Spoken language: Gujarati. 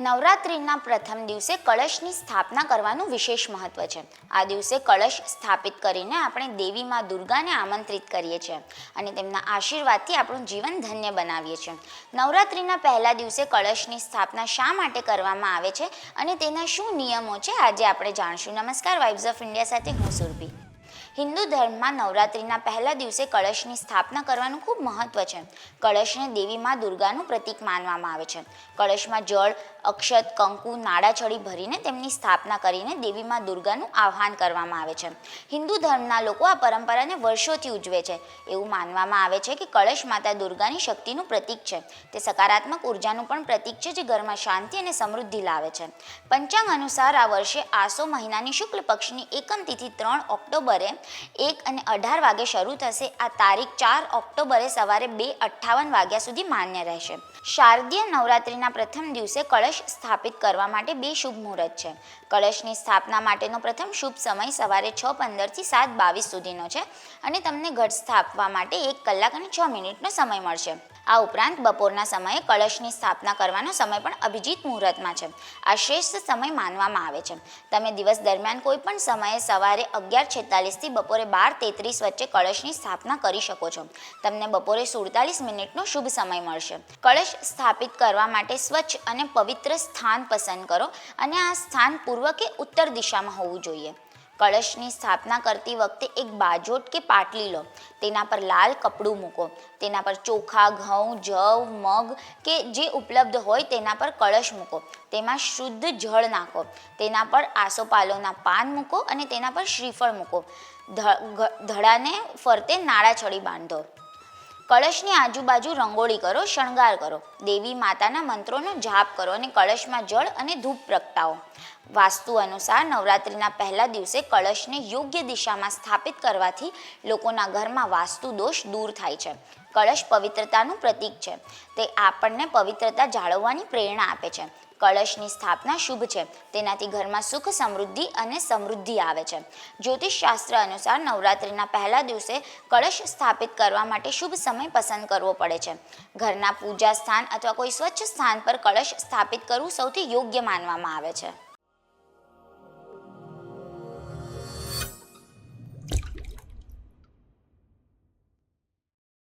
નવરાત્રિના પ્રથમ દિવસે કળશની સ્થાપના કરવાનું વિશેષ મહત્વ છે. આ દિવસે કળશ સ્થાપિત કરીને આપણે દેવી માં દુર્ગાને આમંત્રિત કરીએ છીએ અને તેમના આશીર્વાદથી આપણું જીવન ધન્ય બનાવીએ છીએ. નવરાત્રિના પહેલા દિવસે કળશની સ્થાપના શા માટે કરવામાં આવે છે અને તેના શું નિયમો છે, આજે આપણે જાણશું. નમસ્કાર વાઇબ્સ ઓફ ઇન્ડિયા સાથે હું સુરભી. હિન્દુ ધર્મમાં નવરાત્રિના પહેલા દિવસે કળશની સ્થાપના કરવાનું ખૂબ મહત્વ છે. કળશને દેવી માં દુર્ગાનું પ્રતીક માનવામાં આવે છે. કળશમાં જળ, અક્ષત, કંકુ નાડાછડી ભરીને તેમની સ્થાપના કરીને દેવી માં દુર્ગાનું આહ્વાન કરવામાં આવે છે. હિન્દુ ધર્મના લોકો આ પરંપરાને વર્ષોથી ઉજવે છે. એવું માનવામાં આવે છે કે કળશ માતા દુર્ગાની શક્તિનું પ્રતીક છે. તે સકારાત્મક ઉર્જાનું પણ પ્રતીક છે જે ઘરમાં શાંતિ અને સમૃદ્ધિ લાવે છે. પંચાંગ અનુસાર આ વર્ષે આસો મહિનાની શુક્લ પક્ષની એકમ તિથિ ત્રણ ઓક્ટોબરે એક અને અઢાર વાગે શરૂ થશે. આ તારીખ ચાર ઓક્ટોબરે સવારે બે અઠ્ઠાવન વાગ્યા સુધી માન્ય રહેશે. શારદીય નવરાત્રિના પ્રથમ દિવસે કળશ સ્થાપિત કરવા માટે બે શુભ મુહૂર્ત છે. કળશની સ્થાપના માટેનો પ્રથમ શુભ સમય સવારે છ પંદરથી સાત બાવીસ સુધીનો છે અને તમને ઘટ સ્થાપવા માટે એક કલાક અને છ મિનિટનો સમય મળશે. આ ઉપરાંત બપોરના સમયે કળશની સ્થાપના કરવાનો સમય પણ અભિજીત મુહૂર્તમાં છે. આ શ્રેષ્ઠ સમય માનવામાં આવે છે. તમે દિવસ દરમિયાન કોઈ પણ સમયે સવારે અગિયાર છેતાલીસથી બપોરે બાર તેત્રીસ વચ્ચે કળશની સ્થાપના કરી શકો છો. તમને બપોરે સુડતાલીસ મિનિટનો શુભ સમય મળશે. કળશ સ્થાપિત કરવા માટે સ્વચ્છ અને પવિત્ર સ્થાન પસંદ કરો અને આ સ્થાન પૂર્વ કે ઉત્તર દિશામાં હોવું જોઈએ. કળશની સ્થાપના કરતી વખતે એક બાજોટ કે પાટલી લો. તેના પર લાલ કપડું મૂકો. તેના પર ચોખા, ઘઉં, જવ, મગ કે જે ઉપલબ્ધ હોય તેના પર કળશ મૂકો. તેમાં શુદ્ધ જળ નાખો. તેના પર આસોપાલોના પાન મૂકો અને તેના પર શ્રીફળ મૂકો. ધડાને ફરતે નાળા છડી બાંધો. કળશની આજુબાજુ રંગોળી કરો, શણગાર કરો. દેવી માતાના મંત્રોનો જાપ કરો અને કળશમાં જળ અને ધૂપ પ્રગટાવો. વાસ્તુ અનુસાર નવરાત્રિના પહેલા દિવસે કળશને યોગ્ય દિશામાં સ્થાપિત કરવાથી લોકોના ઘરમાં વાસ્તુ દોષ દૂર થાય છે. કળશ પવિત્રતાનું પ્રતીક છે. તે આપણને પવિત્રતા જાળવવાની પ્રેરણા આપે છે. કળશની સ્થાપના શુભ છે. તેનાથી ઘરમાં સુખ, સમૃદ્ધિ અને સમૃદ્ધિ આવે છે. જ્યોતિષ શાસ્ત્ર અનુસાર નવરાત્રિના પહેલા દિવસે કળશ સ્થાપિત કરવા માટે શુભ સમય પસંદ કરવો પડે છે. ઘરના પૂજા સ્થાન અથવા કોઈ સ્વચ્છ સ્થાન પર કળશ સ્થાપિત કરવું સૌથી યોગ્ય માનવામાં આવે છે.